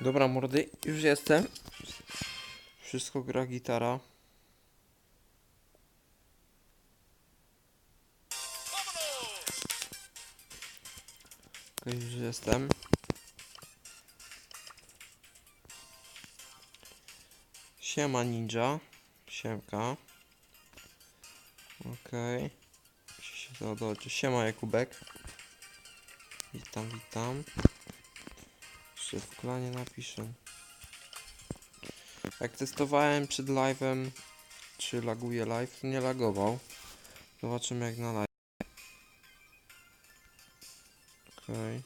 Dobra mordy, już jestem. Wszystko gra gitara. Już jestem. Siema ninja. Siemka. Okej. Muszę się załadować. Siema Jakubek. Witam, witam. Jeszcze w klanie napiszę. Jak testowałem przed live'em, czy laguje live, nie lagował. Zobaczymy jak na live. Okej.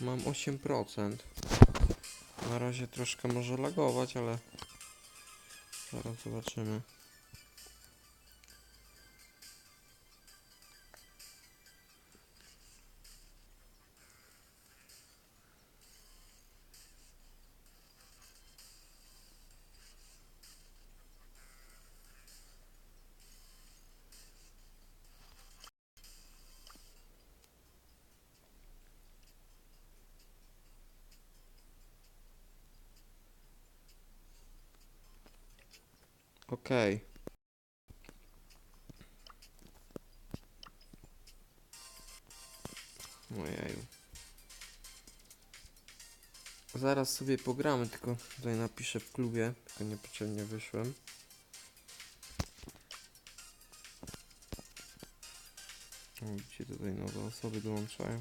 Mam 8%. Na razie troszkę może lagować, ale zaraz zobaczymy. Okej. Ojeju. Zaraz sobie pogramy, tylko tutaj napiszę w klubie, tylko niepotrzebnie wyszłem. Widzicie, tutaj nowe osoby dołączają.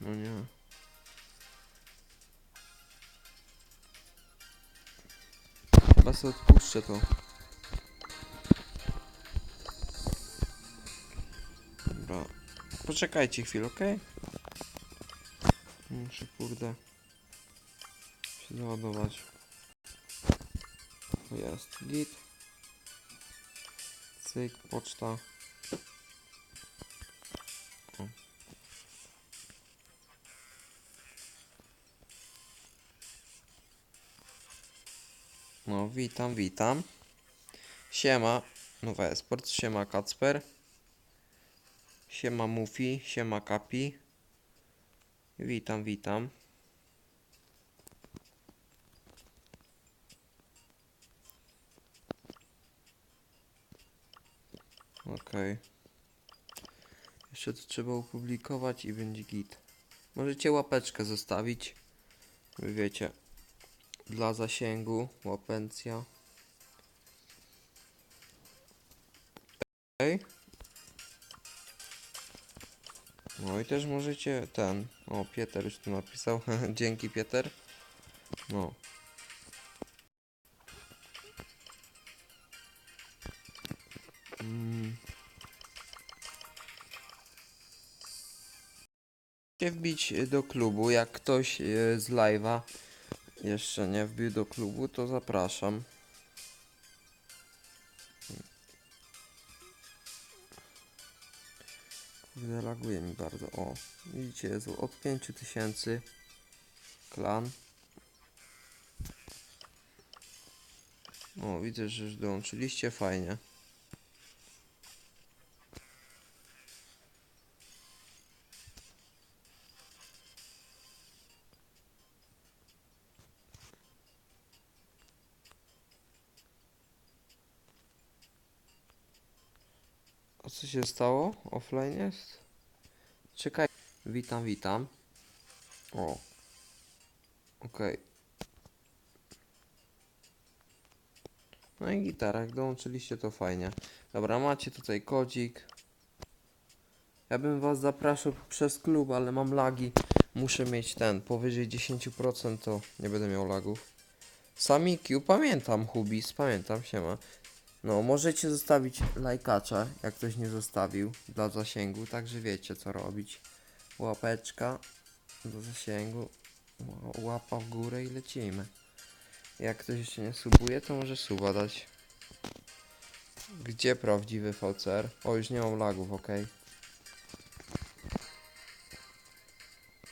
No nie. Chyba odpuszczę to. Dobra. Poczekajcie chwilę, ok? Muszę kurde się załadować. Jest git. Cyk, poczta. No, witam, witam. Siema, Nowa Esport, siema Kacper. Siema Mufi, siema Kapi. Witam, witam. Okej. Jeszcze to trzeba opublikować i będzie git. Możecie łapeczkę zostawić. Wy wiecie. Dla zasięgu, łapencja. Okej. No i też możecie ten. O, Pieter już tu napisał. Dzięki, Pieter. No. Mm. Wbić do klubu, jak ktoś e, z live'a jeszcze nie wbił do klubu, to zapraszam. Kurde, mi bardzo. O, widzicie, jest od 5000 klan. O, widzę, że już dołączyliście, fajnie. A co się stało? Offline jest? Czekaj. Witam, witam. O. Okej. No i gitara, jak dołączyliście to fajnie. Dobra, macie tutaj kodzik. Ja bym was zapraszał przez klub, ale mam lagi. Muszę mieć ten, powyżej 10% to nie będę miał lagów. Sami Q, pamiętam Hubis, pamiętam, siema. No, możecie zostawić lajkacza, jak ktoś nie zostawił, dla zasięgu, także wiecie co robić. Łapeczka do zasięgu, ła- łapa w górę i lecimy. Jak ktoś jeszcze nie subuje, to może suba dać. Gdzie prawdziwy VCR? O, już nie mam lagów, ok.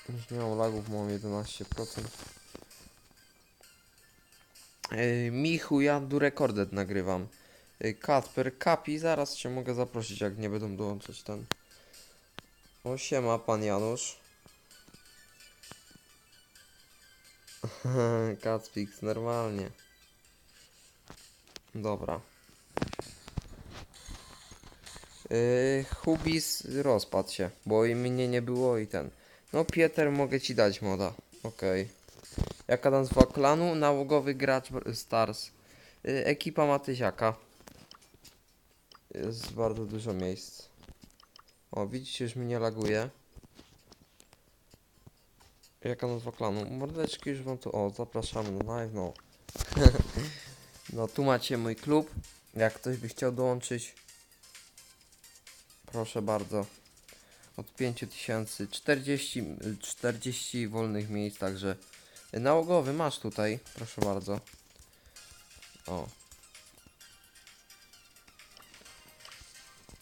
Już nie mam lagów, mam 11%. Yy, Michu, ja du rekordet nagrywam. Yy, Kacper, Kapi, zaraz cię mogę zaprosić, jak nie będą dołączać ten. O siema pan Janusz. Kacpix, normalnie. Dobra. Yy, Hubis rozpadł się, bo i mnie nie było i ten. No Pieter, mogę ci dać moda. Okej. Jaka nazwa klanu? Nałogowy gracz Stars. Yy, ekipa Matysiaka. Jest bardzo dużo miejsc. O, widzicie, już mi nie laguje. Jaka nazwa klanu? Mordeczki już wam tu... O, zapraszamy na live, no. no, tu macie mój klub. Jak ktoś by chciał dołączyć, proszę bardzo. Od 5000, 40, 40 wolnych miejsc, także nałogowy masz tutaj, proszę bardzo. O.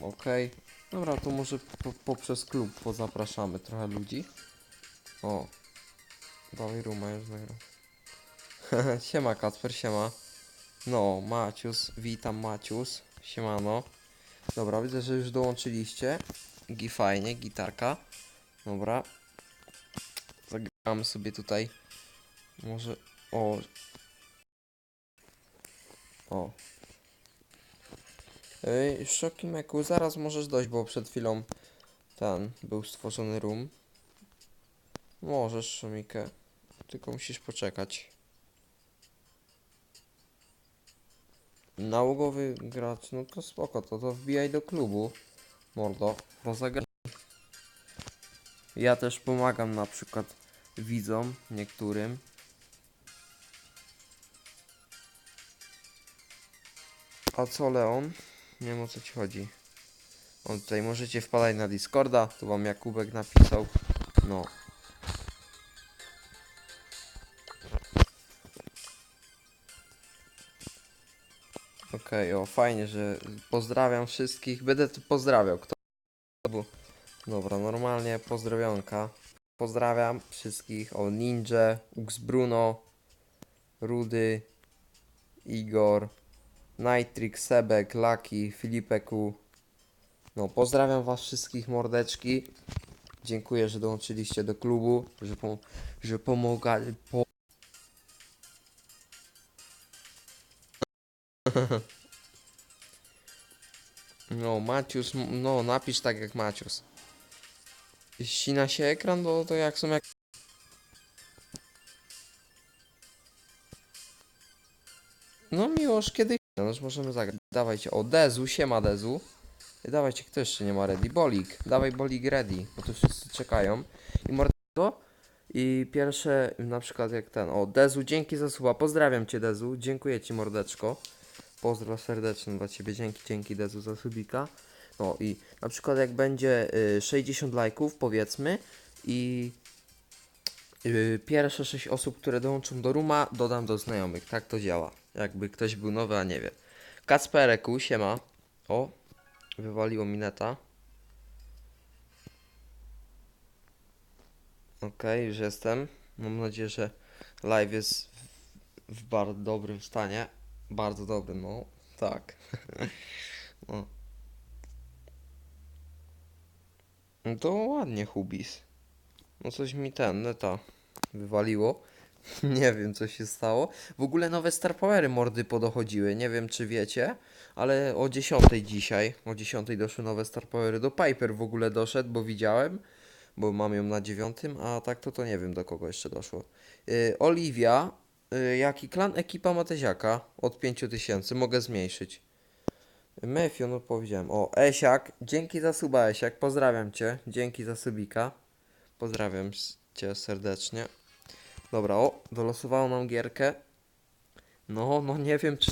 Okej. Dobra, to może po, poprzez klub pozapraszamy trochę ludzi. O. Dawaj ruma już nagram. siema Kacper, siema. No, Macius, witam Macius. Siemano. Dobra, widzę, że już dołączyliście. Gi fajnie, gitarka. Dobra. Zagramy sobie tutaj. Może. O. O. Ej, Szokimeku, zaraz możesz dojść, bo przed chwilą ten był stworzony room. Możesz, Szomikę. Tylko musisz poczekać. Nałogowy gracz, no to spoko, to, to wbijaj do klubu. Mordo, rozegraj. Ja też pomagam na przykład widzom niektórym. A co Leon? Nie wiem o co ci chodzi. O, tutaj możecie wpadać na Discorda, tu wam Jakubek napisał. No. Okej, o fajnie, że pozdrawiam wszystkich. Będę tu pozdrawiał. Kto? Dobra, normalnie pozdrowionka. Pozdrawiam wszystkich. O Ninja, Ux Bruno, Rudy, Igor, Nitrix, Sebek, Lucky, Filipeku. No, pozdrawiam was wszystkich mordeczki. Dziękuję, że dołączyliście do klubu, że, pom że pomaga po No, Macius, no napisz tak jak Macius. Ścina się ekran, to, to jak są jak... No miłoż, kiedy... No już możemy zagrać. Dawajcie, o Dezu, siema Dezu. Dawajcie, kto jeszcze nie ma ready? Bolik, dawaj Bolik ready, bo tu wszyscy czekają. I mordego. I pierwsze, na przykład jak ten, o Dezu, dzięki za słowa, pozdrawiam cię Dezu, dziękuję ci mordeczko. Pozdro serdeczny dla ciebie, dzięki, dzięki Dezu za subika. No i na przykład jak będzie y, 60 lajków powiedzmy i y, pierwsze 6 osób, które dołączą do ruma dodam do znajomych, tak to działa. Jakby ktoś był nowy, a nie wie. Kacpereku, siema. O, wywaliło mi neta. Okej, już jestem. Mam nadzieję, że live jest w, w bardzo dobrym stanie. Bardzo dobrym, no. Tak. no. No to ładnie, Hubis. No coś mi ten, neta wywaliło. Nie wiem, co się stało. W ogóle nowe Star Powery mordy podochodziły. Nie wiem, czy wiecie, ale o 10 dzisiaj, o 10 doszły nowe Star Powery. Do Piper w ogóle doszedł, bo widziałem, bo mam ją na 9, a tak to to nie wiem, do kogo jeszcze doszło. Yy, Oliwia, yy, jaki klan ekipa Mateziaka od 5000, mogę zmniejszyć. Mefio, no powiedziałem. O, Esiak, dzięki za suba Esiak, pozdrawiam cię, dzięki za subika. Pozdrawiam cię serdecznie. Dobra, o, dolosowało nam gierkę. No, no nie wiem, czy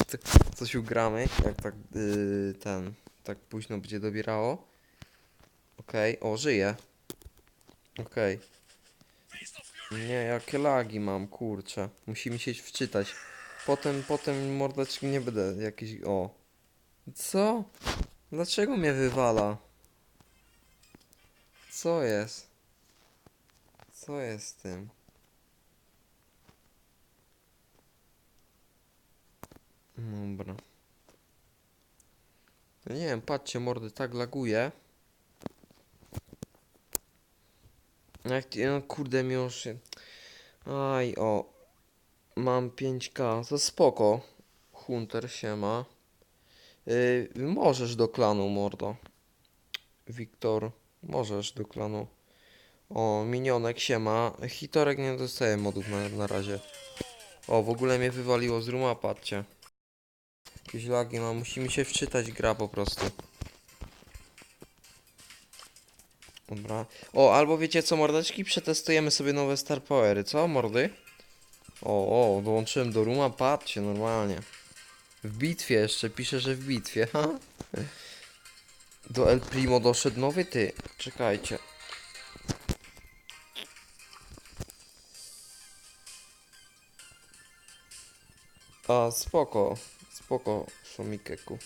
coś ugramy, jak tak yy, ten, tak późno będzie dobierało. Okej, o, żyje. Okej. Nie, jakie lagi mam, kurczę. Musi mi się wczytać. Potem, potem mordeczki nie będę jakiś, o. Co? Dlaczego mnie wywala? Co jest? Co jest z tym? Dobra. No Nie wiem, patrzcie, mordy tak laguje. Jak ty, no kurde mi już. Aj, o. Mam 5k, to spoko. Hunter się ma. Yy, możesz do klanu, mordo. Wiktor, możesz do klanu. O, minionek się ma. Hitorek nie dostaje modów na, na razie. O, w ogóle mnie wywaliło z ruma, patrzcie. Jakieś lagi ma, musi mi się wczytać gra po prostu. Dobra. O, albo wiecie co, mordeczki? Przetestujemy sobie nowe Star Powery, co, mordy? O, o, dołączyłem do ruma, patrzcie, normalnie. W bitwie jeszcze, pisze, że w bitwie, ha? Do El Primo doszedł nowy ty. Czekajcie. A, spoko, spoko, Szomikeku.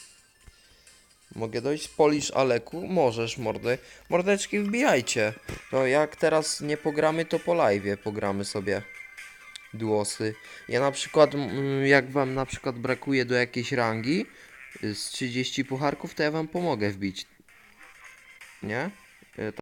Mogę dojść? Polisz Aleku? Możesz, mordy. Mordeczki, wbijajcie. To jak teraz nie pogramy, to po live pogramy sobie. Duosy. Ja na przykład, mm, jak wam na przykład brakuje do jakiejś rangi y, z 30 pucharków, to ja wam pomogę wbić. Nie? Y,